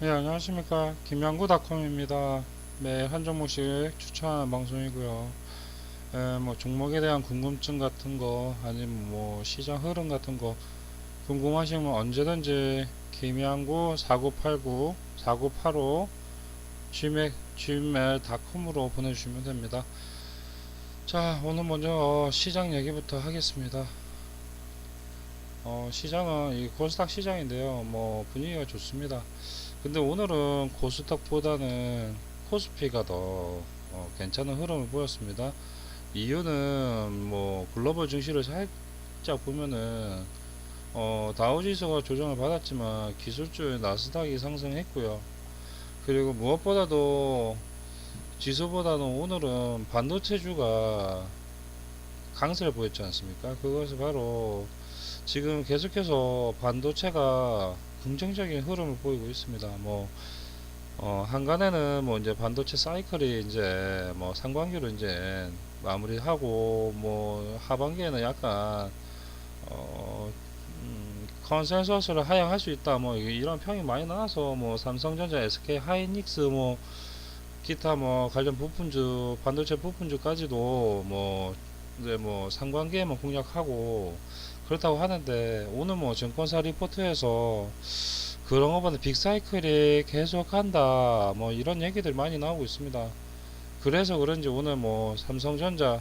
네, 안녕하십니까. 김양구닷컴입니다. 매일 한 종목씩 추천하는 방송이고요. 에, 뭐 종목에 대한 궁금증 같은 거 아니면 뭐 시장 흐름 같은 거 궁금하시면 언제든지 김양구 4989 4985 gmail, gmail.com으로 보내주시면 됩니다. 자, 오늘 먼저 어, 시장 얘기부터 하겠습니다. 어, 시장은 이 코스닥 시장인데요. 뭐 분위기가 좋습니다. 근데 오늘은 코스닥보다는 코스피가 더 어, 괜찮은 흐름을 보였습니다. 이유는 뭐 글로벌 증시를 살짝 보면은 어, 다우지수가 조정을 받았지만 기술주의 나스닥이 상승했고요. 그리고 무엇보다도 지수보다는 오늘은 반도체주가 강세를 보였지 않습니까? 그것이 바로 지금 계속해서 반도체가 긍정적인 흐름을 보이고 있습니다. 뭐, 어, 한간에는 뭐 이제 반도체 사이클이 이제 뭐 상반기로 이제 마무리하고 뭐 하반기에는 약간 어, 음, 컨센서스를 하향할 수 있다. 뭐 이- 이런 평이 많이 나와서 뭐 삼성전자, SK 하이닉스 뭐 기타 뭐 관련 부품주, 반도체 부품주까지도 뭐 이제 뭐 상반기에만 공략하고 그렇다고 하는데 오늘 뭐 증권사 리포트에서 그런 것보다 빅사이클이 계속 간다 뭐 이런 얘기들 많이 나오고 있습니다. 그래서 그런지 오늘 뭐 삼성전자,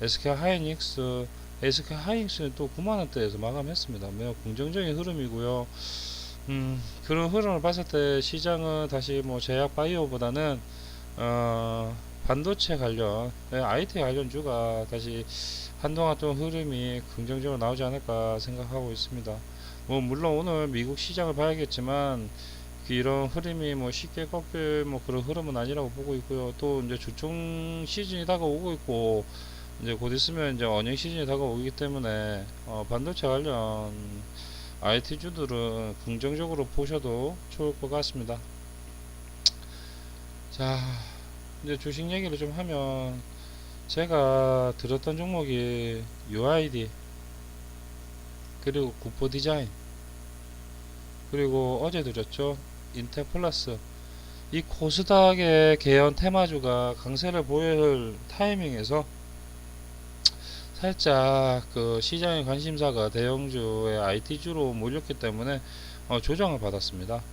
SK 하이닉스, SK 하이닉스는 또 9만원대에서 마감했습니다. 매우 긍정적인 흐름이고요. 음, 그런 흐름을 봤을 때 시장은 다시 뭐 제약 바이오보다는 어, 반도체 관련, 네, IT 관련주가 다시 한동안 좀 흐름이 긍정적으로 나오지 않을까 생각하고 있습니다. 뭐 물론 오늘 미국 시장을 봐야겠지만 그 이런 흐름이 뭐 쉽게 꺾일 뭐 그런 흐름은 아니라고 보고 있고요. 또 이제 주총 시즌이 다가오고 있고 이제 곧 있으면 이제 언행 시즌이 다가오기 때문에 어 반도체 관련 IT 주들은 긍정적으로 보셔도 좋을 것 같습니다. 자, 이제 주식 얘기를 좀 하면 제가 들었던 종목이 UID 그리고 구포 디자인 그리고 어제 드렸죠 인텔 플러스 이 코스닥의 개연 테마주가 강세를 보일 타이밍에서 살짝 그 시장의 관심사가 대형주의 IT주로 몰렸기 때문에 어, 조정을 받았습니다.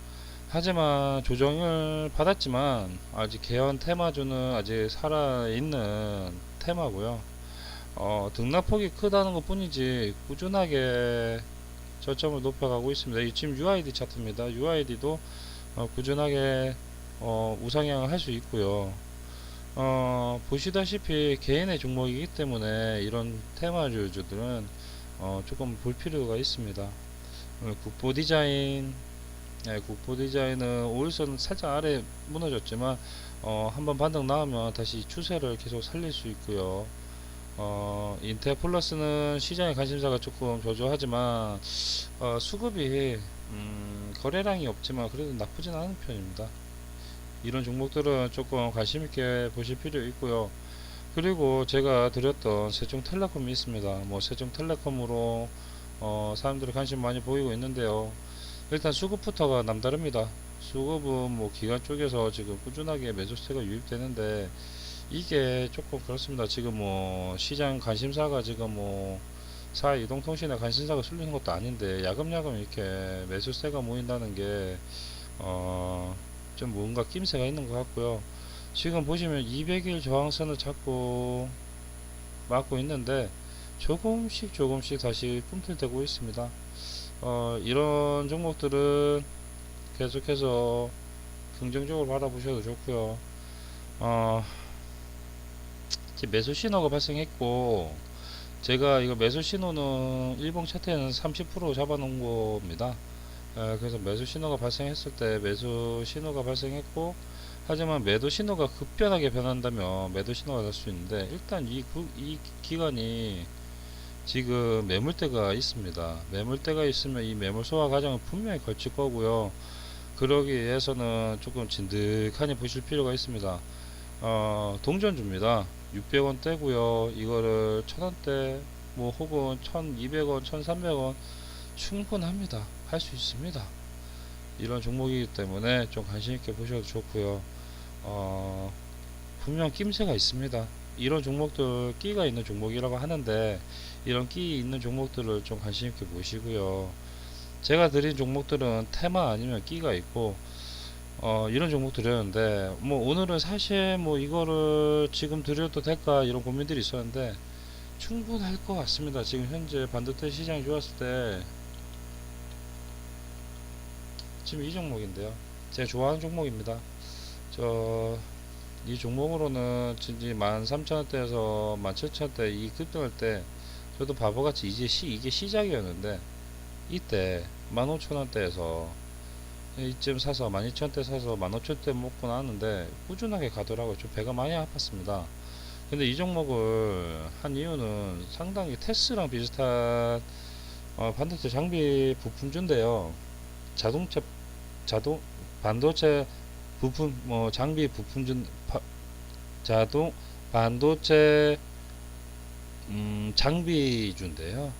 하지만 조정을 받았지만 아직 개연 테마주는 아직 살아있는 테마고요. 어, 등락폭이 크다는 것 뿐이지 꾸준하게 저점을 높여가고 있습니다. 이 지금 UID 차트입니다. UID도 어, 꾸준하게 어, 우상향을 할 수 있고요. 어, 보시다시피 개인의 종목이기 때문에 이런 테마주들은 어, 조금 볼 필요가 있습니다. 어, 국보 디자인, 네, 국보 디자인은 5일선 살짝 아래 무너졌지만 어, 한번 반등 나오면 다시 추세를 계속 살릴 수 있고요. 어, 인텔 플러스는 시장의 관심사가 조금 저조하지만 어, 수급이 음, 거래량이 없지만 그래도 나쁘진 않은 편입니다. 이런 종목들은 조금 관심 있게 보실 필요 있고요. 그리고 제가 드렸던 세종텔레콤이 있습니다. 뭐 세종텔레콤으로 어, 사람들이 관심 많이 보이고 있는데요. 일단 수급부터가 남다릅니다. 수급은 뭐 기관 쪽에서 지금 꾸준하게 매수세가 유입되는데 이게 조금 그렇습니다. 지금 뭐 시장 관심사가 지금 뭐 사 이동통신에 관심사가 쏠리는 것도 아닌데 야금야금 이렇게 매수세가 모인다는 게 어, 좀 뭔가 낌새가 있는 것 같고요. 지금 보시면 200일 저항선을 잡고 막고 있는데 조금씩 조금씩 다시 꿈틀대고 있습니다. 어, 이런 종목들은 계속해서 긍정적으로 바라보셔도 좋고요. 어, 매수 신호가 발생했고 제가 이거 매수 신호는 일봉 차트에는 30% 잡아놓은 겁니다. 에, 그래서 매수 신호가 발생했을 때 매수 신호가 발생했고 하지만 매도 신호가 급변하게 변한다면 매도 신호가 될 수 있는데 일단 이, 구, 이 기간이 지금 매물대가 있습니다. 매물대가 있으면 이 매물 소화 과정은 분명히 걸칠 거고요. 그러기 위해서는 조금 진득하니 보실 필요가 있습니다. 어, 동전주입니다. 600원대고요. 이거를 1000원대 뭐 혹은 1200원, 1300원 충분합니다. 할 수 있습니다. 이런 종목이기 때문에 좀 관심 있게 보셔도 좋고요. 어, 분명 낌새가 있습니다. 이런 종목들 끼가 있는 종목이라고 하는데 이런 끼 있는 종목들을 좀 관심 있게 보시고요. 제가 드린 종목들은 테마 아니면 끼가 있고 어, 이런 종목 드렸는데 뭐 오늘은 사실 뭐 이거를 지금 드려도 될까 이런 고민들이 있었는데 충분할 것 같습니다. 지금 현재 반도체 시장이 좋았을 때 지금 이 종목인데요. 제가 좋아하는 종목입니다. 저 이 종목으로는 진짜 13,000원대에서 17,000원대 이 급등할 때 저도 바보같이 이제 시 이게 시작이었는데 이때 15,000원대에서 이쯤 사서 12,000원대 사서 15,000원대 먹고 나왔는데 꾸준하게 가더라고요. 좀 배가 많이 아팠습니다. 근데 이 종목을 한 이유는 상당히 테스랑 비슷한 어, 반도체 장비 부품주인데요. 자동차 자동 반도체 부품 뭐 장비 부품 준 파- 자동 반도체 음, 장비주인데요.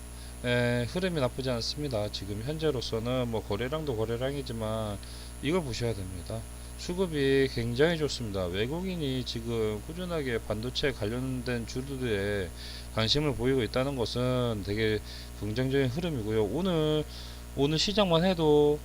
에, 흐름이 나쁘지 않습니다. 지금 현재로서는 뭐 거래량도 거래량이지만 이걸 보셔야 됩니다. 수급이 굉장히 좋습니다. 외국인이 지금 꾸준하게 반도체 관련된 주들에 관심을 보이고 있다는 것은 되게 긍정적인 흐름이고요. 오늘 오늘 시장만 해도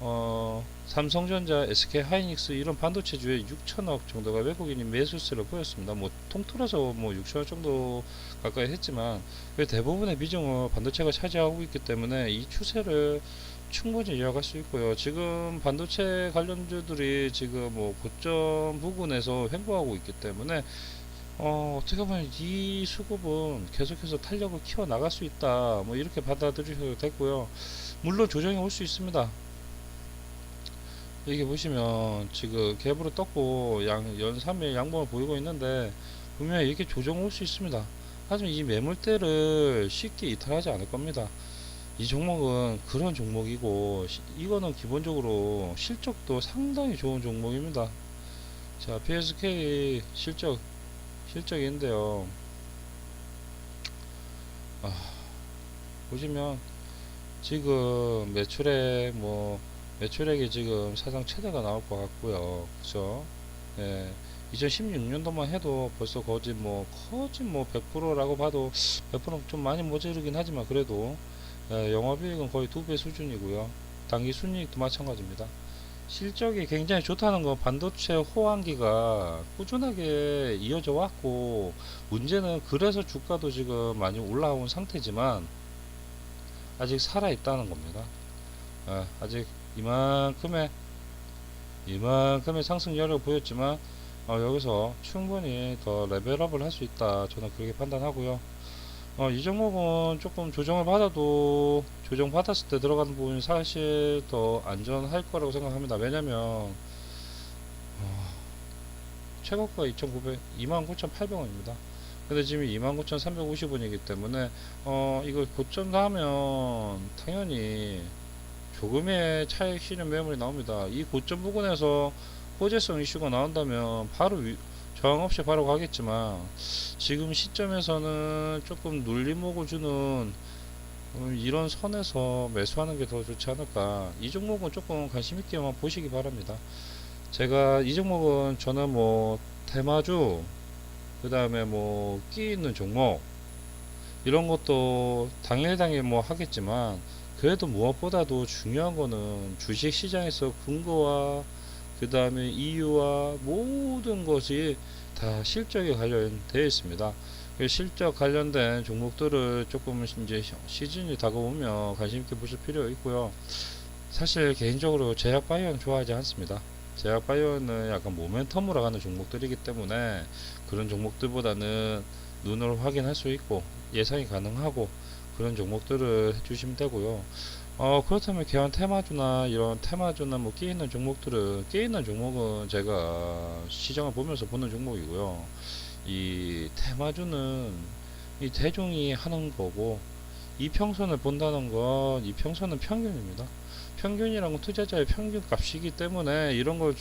어, 삼성전자, SK 하이닉스 이런 반도체주에 6천억 정도가 외국인이 매수세를 보였습니다. 뭐 통틀어서 뭐 6천억 정도 가까이 했지만 그 대부분의 비중을 반도체가 차지하고 있기 때문에 이 추세를 충분히 이어갈 수 있고요. 지금 반도체 관련주들이 지금 뭐 고점 부근에서 횡보하고 있기 때문에 어, 어떻게 보면 이 수급은 계속해서 탄력을 키워 나갈 수 있다. 뭐 이렇게 받아들이셔도 되고요. 물론 조정이 올 수 있습니다. 여기 보시면 지금 갭으로 떴고 양, 연 3일 양봉을 보이고 있는데 분명히 이렇게 조정 올 수 있습니다. 하지만 이 매물대를 쉽게 이탈하지 않을 겁니다. 이 종목은 그런 종목이고 시- 이거는 기본적으로 실적도 상당히 좋은 종목입니다. 자, PSK 실적 실적인데요. 아, 보시면 지금 매출액 뭐 매출액이 지금 사상 최대가 나올 것 같고요. 그죠? 예. 2016년도만 해도 벌써 거의 뭐 거의 뭐 100%라고 봐도 100%좀 많이 모자르긴 하지만 그래도 예, 영업이익은 거의 두 배 수준이고요. 당기 순이익도 마찬가지입니다. 실적이 굉장히 좋다는 건 반도체 호황기가 꾸준하게 이어져 왔고 문제는 그래서 주가도 지금 많이 올라온 상태지만 아직 살아 있다는 겁니다. 예, 아직 이만큼의 이만큼의 상승률을 보였지만 어, 여기서 충분히 더 레벨업을 할 수 있다. 저는 그렇게 판단하고요. 어, 이 종목은 조금 조정을 받아도 조정 받았을 때 들어가는 부분이 사실 더 안전할 거라고 생각합니다. 왜냐면 어, 최고가 2,900, 29,800원입니다. 근데 지금 29,350원이기 때문에 어, 이거 고점 하면 당연히 조금의 차익 실현 매물이 나옵니다. 이 고점 부근에서 호재성 이슈가 나온다면 바로 위, 저항 없이 바로 가겠지만 지금 시점에서는 조금 눌림목을 주는 음, 이런 선에서 매수하는 게 더 좋지 않을까. 이 종목은 조금 관심 있게만 보시기 바랍니다. 제가 이 종목은 저는 뭐 테마주 그 다음에 뭐 끼 있는 종목 이런 것도 당일 당일 뭐 하겠지만 그래도 무엇보다도 중요한 거는 주식 시장에서 근거와 그 다음에 이유와 모든 것이 다 실적에 관련되어 있습니다. 그 실적 관련된 종목들을 조금 이제 시즌이 다가오면 관심 있게 보실 필요가 있고요. 사실 개인적으로 제약 바이오는 좋아하지 않습니다. 제약 바이오는 약간 모멘텀으로 가는 종목들이기 때문에 그런 종목들보다는 눈으로 확인할 수 있고 예상이 가능하고 그런 종목들을 해주시면 되고요. 어, 그렇다면 개원 테마주나 이런 테마주나 뭐 끼 있는 종목들은 끼 있는 종목은 제가 시장을 보면서 보는 종목이고요. 이 테마주는 이 대중이 하는 거고 이평선을 본다는 건 이평선은 평균입니다. 평균이란 건 투자자의 평균 값이기 때문에 이런 걸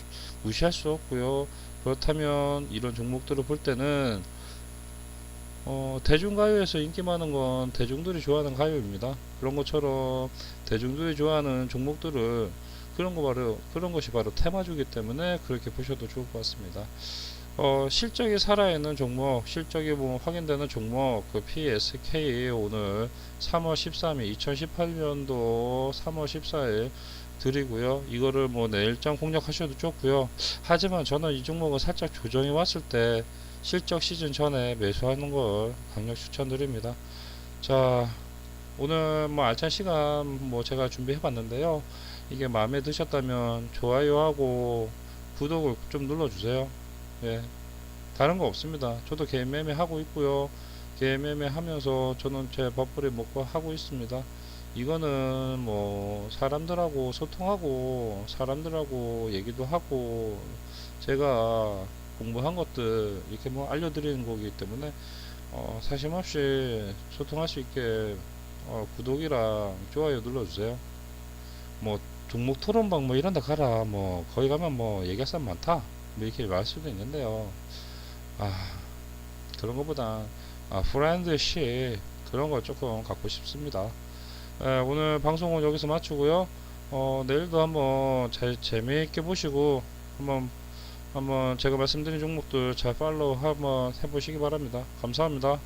무시할 수 없고요. 그렇다면 이런 종목들을 볼 때는 어, 대중가요에서 인기 많은 건 대중들이 좋아하는 가요입니다. 그런 것처럼 대중들이 좋아하는 종목들을 그런 거 바로 그런 것이 바로 테마주기 때문에 그렇게 보셔도 좋을 것 같습니다. 어, 실적이 살아있는 종목, 실적이 뭐 확인되는 종목, 그 PSK 오늘 3월 13일, 2018년도 3월 14일 드리고요. 이거를 뭐 내일장 공략하셔도 좋고요. 하지만 저는 이 종목은 살짝 조정이 왔을 때 실적 시즌 전에 매수하는 걸 강력 추천드립니다. 자, 오늘 뭐 알찬 시간 뭐 제가 준비해 봤는데요. 이게 마음에 드셨다면 좋아요하고 구독을 좀 눌러주세요. 예. 다른 거 없습니다. 저도 개인 매매 하고 있고요. 개인 매매 하면서 저는 제 밥벌이 먹고 하고 있습니다. 이거는 뭐 사람들하고 소통하고 사람들하고 얘기도 하고 제가 공부한 것들 이렇게 뭐 알려드리는 거기 때문에 어, 사심 없이 소통할 수 있게 어, 구독이랑 좋아요 눌러주세요. 뭐 종목 토론방 뭐 이런 데 가라 뭐 거기 가면 뭐 얘기할 사람 많다 뭐 이렇게 말 수도 있는데요. 아 그런 것보다 아 프렌드시 그런 거 조금 갖고 싶습니다. 예, 오늘 방송은 여기서 마치고요. 어, 내일도 한번 재, 재미있게 보시고 한번 한번 제가 말씀드린 종목들 잘 팔로우 한번 해보시기 바랍니다. 감사합니다.